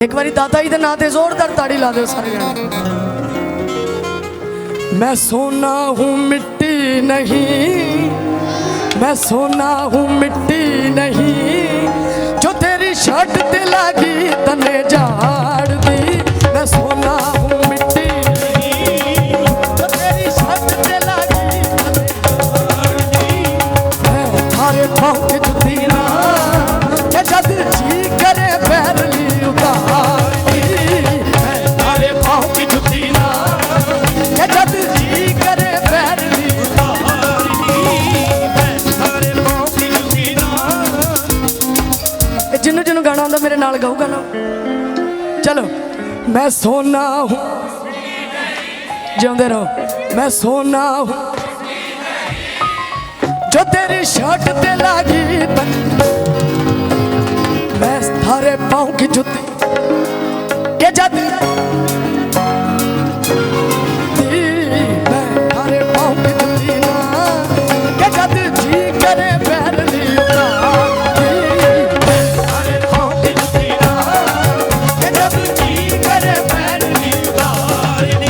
ਇੱਕ ਵਾਰੀ ਦਾਦਾ ਜੀ ਦੇ ਨਾਂ ਤੇ ਜ਼ੋਰਦਾਰ ਤਾੜੀ ਲਾ ਦਿਓ ਸਾਰੇ ਜਣੇ ਮੈਂ ਸੋਨਾ ਹੂੰ, ਮਿੱਟੀ ਨਹੀਂ। ਮੈਂ ਸੋਨਾ ਹੂੰ, ਮਿੱਟੀ ਨਹੀਂ। ਜੋ ਤੇਰੀ ਛੱਡ ਤੇ ਲਾਗੀ ਤਨੇ ਝਾੜਦੀ। ਮੈਂ ਸੋਨਾ ਹੂੰ, ਮਿੱਟੀ ਨਹੀਂ। ਜੋ ਤੇਰੀ ਛੱਡ ਤੇ ਲਾਗੀ ਤਨੇ ਝਾੜਦੀ। ਮੈਂ ਥਾਰੇ ਪਹੁੰਚ ਜੁੱਤੀ ਜਿੰਨੂੰ ਜਿੰਨੂੰ ਗਾਣਾ ਆਉਂਦਾ ਮੇਰੇ ਨਾਲ ਗਾਊਗਾ ਨਾ। ਚਲੋ, ਮੈਂ ਸੋਨਾ ਹੂੰ। ਜਿਉਂਦੇ ਰਹੋ। ਮੈਂ ਸੋਨਾ ਹੂੰ। ਜੋ ਤੇਰੀ ਸ਼ਰਟ ਤੇ ਲਾਗੀ ਤਨ ਮੈਂ ਸਾਰੇ ਪਾਉਂ ਕੀ ਜੁੱਤੀ। ਕੇ ਜਦ